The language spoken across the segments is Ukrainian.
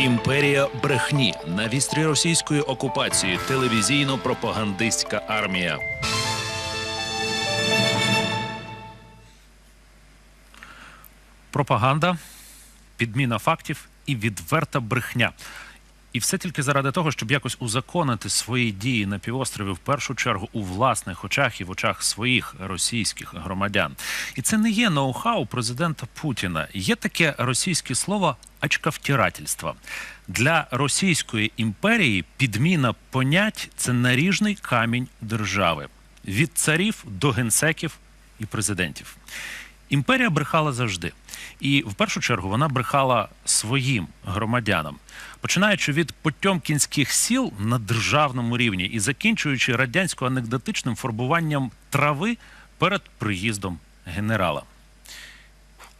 Імперія брехні на вістрі російської окупації телевізійно-пропагандистська армія. Пропаганда, підміна фактів і відверта брехня. І все тільки заради того, щоб якось узаконити свої дії на півострові в першу чергу у власних очах і в очах своїх російських громадян. І це не є ноу-хау президента Путіна. Є таке російське слово очкавтирательство. Для Російської імперії підміна понять це наріжний камінь держави від царів до генсеків і президентів. Імперія брехала завжди. І в першу чергу вона брехала своїм громадянам, починаючи від потьомкінських сіл на державному рівні і закінчуючи радянсько-анекдотичним фарбуванням трави перед приїздом генерала.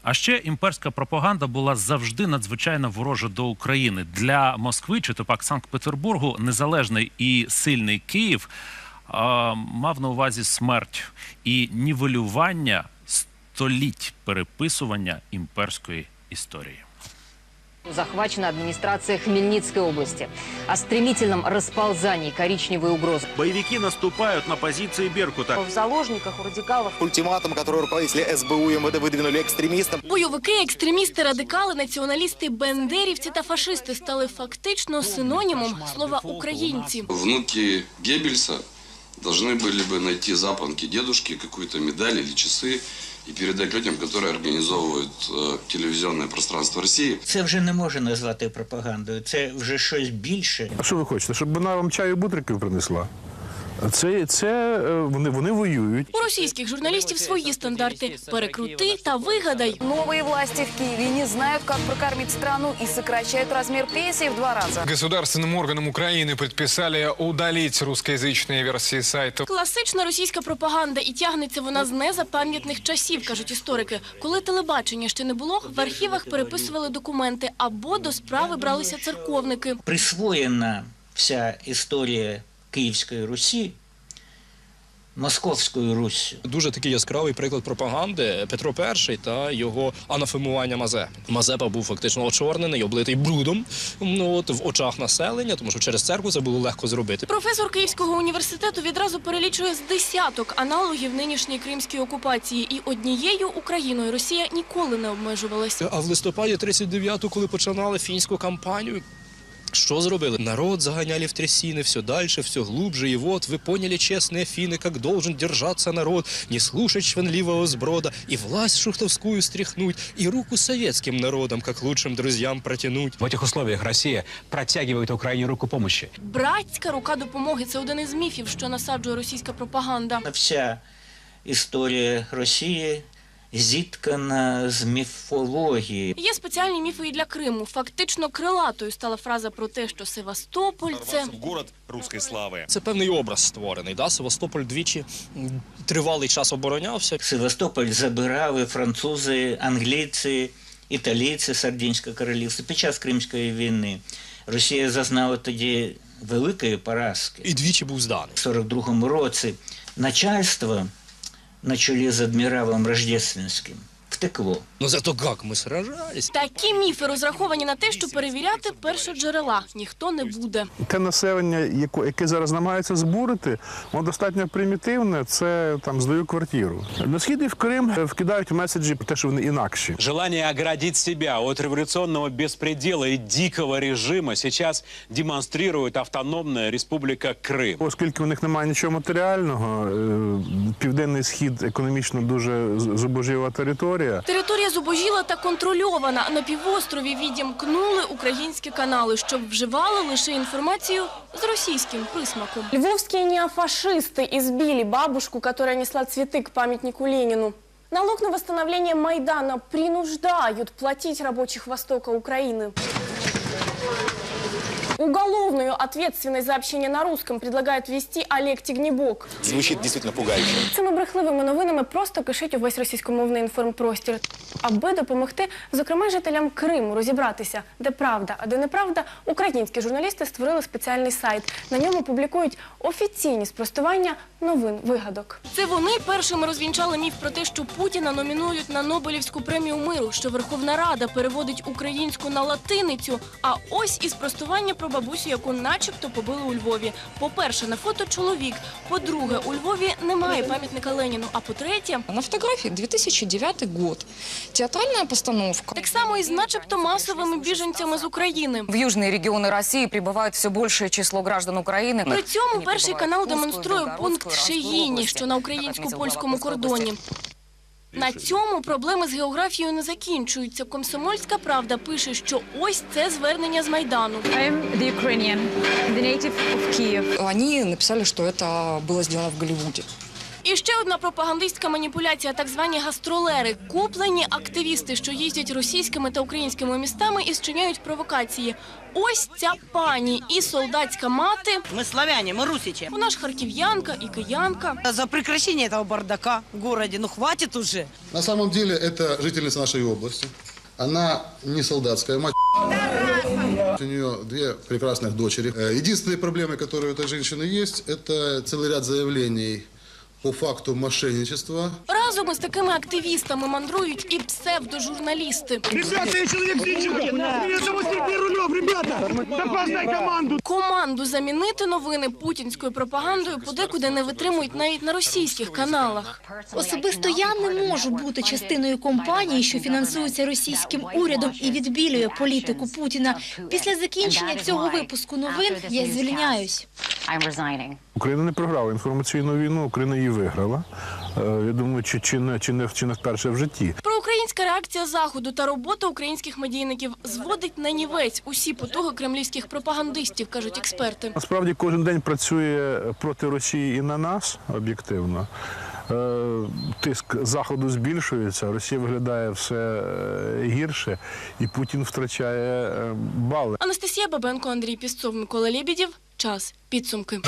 А ще імперська пропаганда була завжди надзвичайно ворожа до України. Для Москви чи то пак Санкт-Петербургу незалежний і сильний Київ а, мав на увазі смерть і нівелювання століть переписування імперської історії. Захвачена администрация Хмельницкой области. О стремительном расползании коричневой угрозы. Боевики наступают на позиции Беркута. в заложниках у радикалов. Ультиматум, который руководители СБУ и МВД выдвинули экстремистам. Бойовики, екстремісти, радикали, націоналісти, бендерівці та фашисти стали фактично синонімом слова українці. Внуки Геббельса должны были бы найти запонки дедушки, какую-то медаль или часы и передать людям, которые организовывают э, телевизионное пространство России. Це вже не можна назвати пропагандою, це вже щось більше. А що ви хочете? Щоб вона вам чаю бутриків принесла? Це, це е, вони, вони воюють. У російських журналістів свої стандарти перекрути та вигадай. Новые власти в Киеве не знают, как прокормить страну и сокращают размер пенсии в два раза. Государственным органам Украины предписали удалить русскоязычные версии сайта. Класична російська пропаганда, і тягнеться вона з незапам'ятних часів, кажуть історики. Коли телебачення ще не було, в архівах переписували документи або до справи бралися церковники. Присвоєна вся історія Київської Русі Московською Руссю. Дуже такий яскравий приклад пропаганди Петро І та його анафемування Мазепи. Мазепа був фактично очорнений, облитий брудом ну, от, в очах населення, тому що через церкву це було легко зробити. Професор Київського університету відразу перелічує з десяток аналогів нинішньої кримської окупації, і однією Україною Росія ніколи не обмежувалася. А в листопаді 39-ту, коли починали фінську кампанію. Что зробили? Народ загоняли в трясины все дальше, все глубже. И вот вы поняли, честные финны, как должен держаться народ, не слушать чванливого сброда, и власть шухтовскую стряхнуть, и руку советским народам, как лучшим друзьям протянуть. В этих условиях Россия протягивает Украине руку помощи. Братська рука допомоги це один із міфів, що насаджує російська пропаганда. Вся історія Росії зіткана з міфологією. Є спеціальні міфи і для Криму. Фактично крилатою стала фраза про те, що Севастополь це город русской славы. Це певний образ створений. Да? Севастополь двічі тривалий час оборонявся. Севастополь забирали французи, англійці, італійці Сардинського королівства під час Кримської війни. Росія зазнала тоді великої поразки. І двічі був зданий. В 42-му році начальство на чолі з адміралом Рождественським втекло. Ну зато як ми сражались. такі міфи розраховані на те, що перевіряти першоджерела ніхто не буде. Те населення, яко- яке зараз намагається збурити, воно достатньо примітивне. Це там здаю квартиру. На схід в Крим е, вкидають меседжі про те, що вони інакші. Желание оградить себя от революционного беспредела и дикого режима сейчас демонстрирует автономная республика Крым. Оскільки у них немає нічого матеріального, е, південний схід економічно дуже з- територія Територія зубожіла та контрольована. На півострові відімкнули українські канали, щоб вживали лише інформацію з російським присмаком. Львовские неофашисты избили бабушку, которая несла цветы к памятнику Ленину. Налог на восстановление Майдана принуждают платить рабочих Востока Украины. Уголовную ответственность за общение на русском предлагает ввести Олег Тігнібок. Звучит действительно пугающе. Цими брехливими новинами просто кишить увесь російськомовний інформпростір, аби допомогти, зокрема, жителям Криму розібратися, де правда, а де неправда. Українські журналісти створили спеціальний сайт. На ньому публікують офіційні спростування новин вигадок. Це вони першими розвінчали міф про те, що Путіна номінують на Нобелівську премію миру, що Верховна Рада переводить українську на латиницю. А ось і спростування про бабусю, яку начебто побили у Львові. По-перше, на фото чоловік. По-друге, у Львові немає пам'ятника Леніну. А по-третє, На фотографии 2009 год. Театральная постановка. так само і з начебто масовими біженцями з України. В южные регионы России прибывает все большее число граждан Украины. При цьому Они перший прибывают канал в Курскую, демонструє Белгородскую, пункт Оранскую Шегіні, области. що на Как українсько-польському отметила Вологодская кордоні. На цьому проблеми з географією не закінчуються. Комсомольська правда пише, що ось це звернення з майдану. Вони написали, що це було зроблено в Голливуде. І ще одна пропагандистська маніпуляція, так звані гастролери, куплені активісти, що їздять російськими та українськими містами і зчиняють провокації. Ось ця пані і солдатська мати. Мы славяне, мы русичи. Вона ж харків'янка і киянка. За прекращение этого бардака в городе, ну хватит уже. На самом деле это жительница нашей области. Она не солдатская мать. У нее две прекрасных дочери. Э, Единственные проблемы, которые у этой женщины есть, это целый ряд заявлений по факту мошенничества. Разом із такими активістами мандрують і псевдожурналісти. Ребята, я зовут Сергей Рулев, ребята. Запасной команду. Команду замінити новини путінською пропагандою подекуди не витримують навіть на російських каналах. Особисто я не можу бути частиною компанії, що фінансується російським урядом і відбілює політику Путіна. Після закінчення цього випуску новин я звільняюсь. Україна не програла інформаційну війну, Україна її виграла. Е, Я думаю, чи, чи, не, чи, не, чи не вперше в житті. Проукраїнська реакція заходу та робота українських медійників зводить на нівець усі потуги кремлівських пропагандистів, кажуть експерти. Насправді кожен день працює проти Росії і на нас об'єктивно. Е, Тиск заходу збільшується, Росія виглядає все е, гірше, і Путін втрачає бали. Анастасія Бабенко, Андрій Пісцов, Микола Лебідєв. Час підсумки.